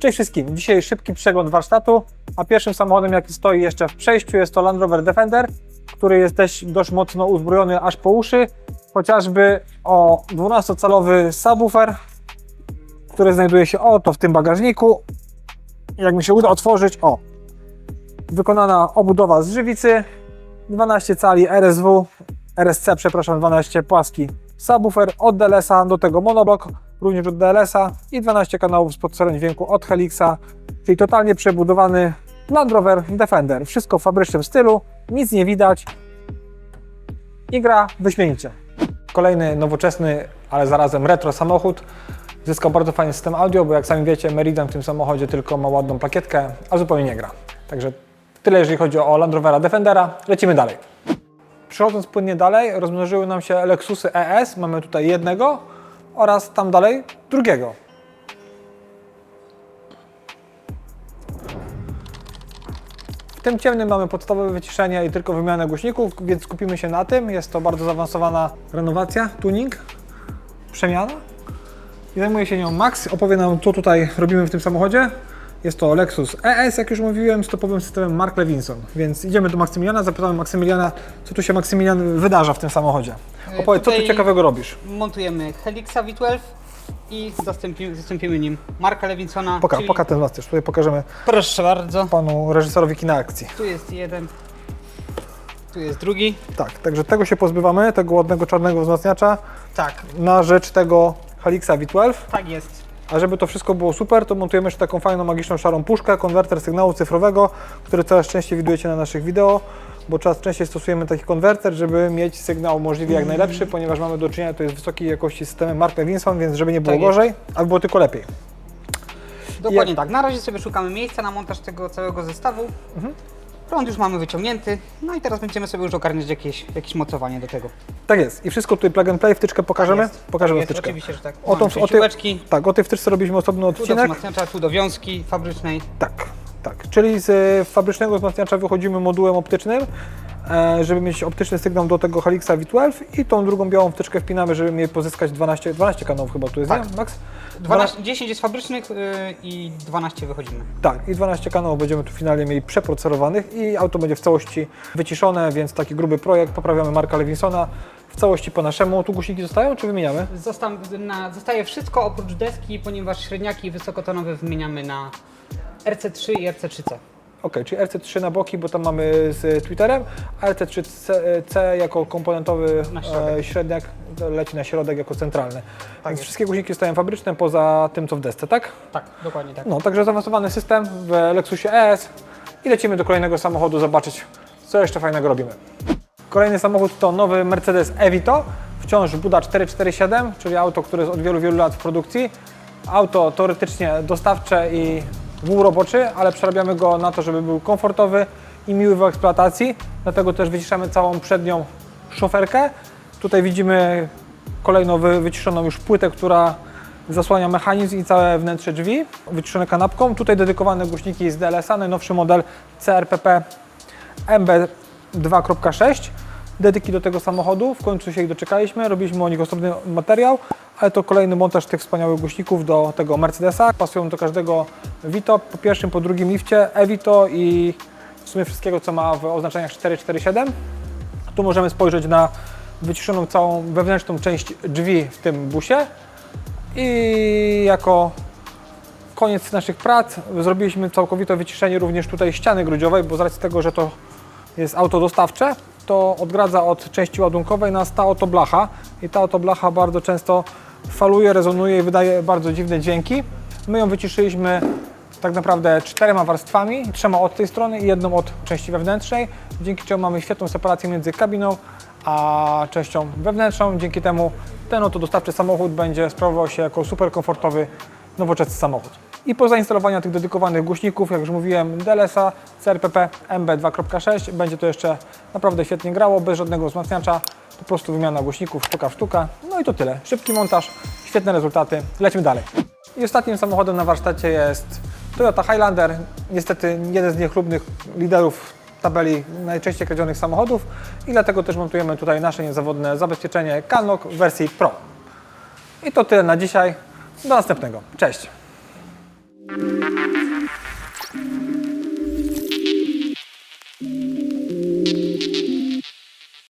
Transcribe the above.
Cześć wszystkim, dzisiaj szybki przegląd warsztatu, a pierwszym samochodem jaki stoi jeszcze w przejściu jest to Land Rover Defender, który jest też dość mocno uzbrojony aż po uszy, chociażby o 12-calowy subwoofer, który znajduje się oto w tym bagażniku. Jak mi się uda otworzyć, o, wykonana obudowa z żywicy, 12 cali RSW, RSC, przepraszam, 12 płaski subwoofer od DLS-a, do tego monoblok, również od DLS-a i 12 kanałów z podsterem dźwięku od Helixa, czyli totalnie przebudowany Land Rover Defender. Wszystko w fabrycznym stylu, nic nie widać i gra wyśmienicie. Kolejny nowoczesny, ale zarazem retro samochód. Zyskał bardzo fajny system audio, bo jak sami wiecie, Meridian w tym samochodzie tylko ma ładną plakietkę, a zupełnie nie gra. Także tyle jeżeli chodzi o Land Rovera Defendera. Lecimy dalej. Przechodząc płynnie dalej, rozmnożyły nam się Lexusy ES. Mamy tutaj jednego oraz tam dalej drugiego. W tym ciemnym mamy podstawowe wyciszenie i tylko wymianę głośników, więc skupimy się na tym. Jest to bardzo zaawansowana renowacja, tuning, przemiana. I zajmuje się nią Max. Opowie nam, co tutaj robimy w tym samochodzie. Jest to Lexus ES, jak już mówiłem, z topowym systemem Mark Levinson. Więc idziemy do Maksymiliana, zapytamy Maksymiliana, co tu się Maksymilian wydarza w tym samochodzie. Opowiedz, co tu Tutaj ciekawego robisz? Montujemy Helixa V12 i zastąpimy, zastąpimy nim Marka Lewinsona. Poka, czyli- poka ten wzmacniacz, tutaj pokażemy Proszę bardzo. panu reżyserowi kina akcji. Tu jest jeden, tu jest drugi. Tak, także tego się pozbywamy, tego ładnego czarnego wzmacniacza Tak, na rzecz tego Helixa V12. tak jest. A żeby to wszystko było super, to montujemy jeszcze taką fajną, magiczną szarą puszkę, konwerter sygnału cyfrowego, który coraz częściej widujecie na naszych wideo, bo coraz częściej stosujemy taki konwerter, żeby mieć sygnał możliwie jak najlepszy, ponieważ mamy do czynienia to jest wysokiej jakości systemem Mark Levinson, więc żeby nie było Tak jest. gorzej, aby było tylko lepiej. Dokładnie tak. Na razie sobie szukamy miejsca na montaż tego całego zestawu. Mhm. Prąd już mamy wyciągnięty, no i teraz będziemy sobie już ogarniać jakieś, jakieś mocowanie do tego. Tak jest. I wszystko tutaj plug and play, wtyczkę pokażemy? Tak jest, Pokażemy tak jest, wtyczkę. Oczywiście, że tak. O tą, Mamy o tej, tak, o tej wtyczce robiliśmy osobny tu do odcinek. wzmacniacza, tu do wiązki fabrycznej. Tak, tak. Czyli z e, fabrycznego wzmacniacza wychodzimy modułem optycznym, e, żeby mieć optyczny sygnał do tego Helixa V12 i tą drugą białą wtyczkę wpinamy, żeby mieć pozyskać 12, 12 kanałów chyba tu jest, Tak. nie? Max? 12, 10 jest fabrycznych yy, i 12 wychodzimy. Tak, i 12 kanałów będziemy tu finalnie mieli przeprocesorowanych i auto będzie w całości wyciszone, więc taki gruby projekt, poprawiamy Marka Lewinsona w całości po naszemu. Tu głośniki zostają, czy wymieniamy? Zosta na, zostaje wszystko oprócz deski, ponieważ średniaki wysokotonowe wymieniamy na RC3 i RC3C. Ok, czyli RC3 na boki, bo tam mamy z Twitterem, a RC3C C jako komponentowy środek. e, średniak leci na środek jako centralny. Tak Więc wszystkie głośniki zostają fabryczne poza tym, co w desce, tak? Tak, dokładnie tak. No, także zaawansowany system w Lexusie ES i lecimy do kolejnego samochodu zobaczyć, co jeszcze fajnego robimy. Kolejny samochód to nowy Mercedes Evito, wciąż Buda 447, czyli auto, które jest od wielu, wielu lat w produkcji. Auto teoretycznie dostawcze i dwuroboczy, ale przerabiamy go na to, żeby był komfortowy i miły w eksploatacji. Dlatego też wyciszamy całą przednią szoferkę. Tutaj widzimy kolejną wy, wyciszoną już płytę, która zasłania mechanizm i całe wnętrze drzwi, wyciszone kanapką. Tutaj dedykowane głośniki z DLS-a, najnowszy model CRPP MB 2.6. Dedyki do tego samochodu, w końcu się ich doczekaliśmy, robiliśmy o nich osobny materiał, ale to kolejny montaż tych wspaniałych głośników do tego Mercedesa. Pasują do każdego Vito, po pierwszym, po drugim lifcie, Evito i w sumie wszystkiego, co ma w oznaczeniach 447. Tu możemy spojrzeć na wyciszoną całą wewnętrzną część drzwi w tym busie i jako koniec naszych prac zrobiliśmy całkowite wyciszenie również tutaj ściany grudziowej, bo z racji tego, że to jest auto dostawcze, to odgradza od części ładunkowej nas ta oto blacha i ta oto blacha bardzo często faluje, rezonuje i wydaje bardzo dziwne dźwięki. My ją wyciszyliśmy tak naprawdę czterema warstwami, trzema od tej strony i jedną od części wewnętrznej, dzięki czemu mamy świetną separację między kabiną a częścią wewnętrzną. Dzięki temu ten oto dostawczy samochód będzie sprawował się jako super komfortowy, nowoczesny samochód. I po zainstalowaniu tych dedykowanych głośników, jak już mówiłem, DLS-a, CRPP MB 2.6 będzie to jeszcze naprawdę świetnie grało, bez żadnego wzmacniacza, po prostu wymiana głośników sztuka w sztuka. No i to tyle. Szybki montaż, świetne rezultaty. Lecimy dalej. I ostatnim samochodem na warsztacie jest Toyota Highlander. Niestety jeden z niechlubnych liderów tabeli najczęściej kradzionych samochodów i dlatego też montujemy tutaj nasze niezawodne zabezpieczenie Canlock w wersji Pro. I to tyle na dzisiaj. Do następnego. Cześć! Thank you.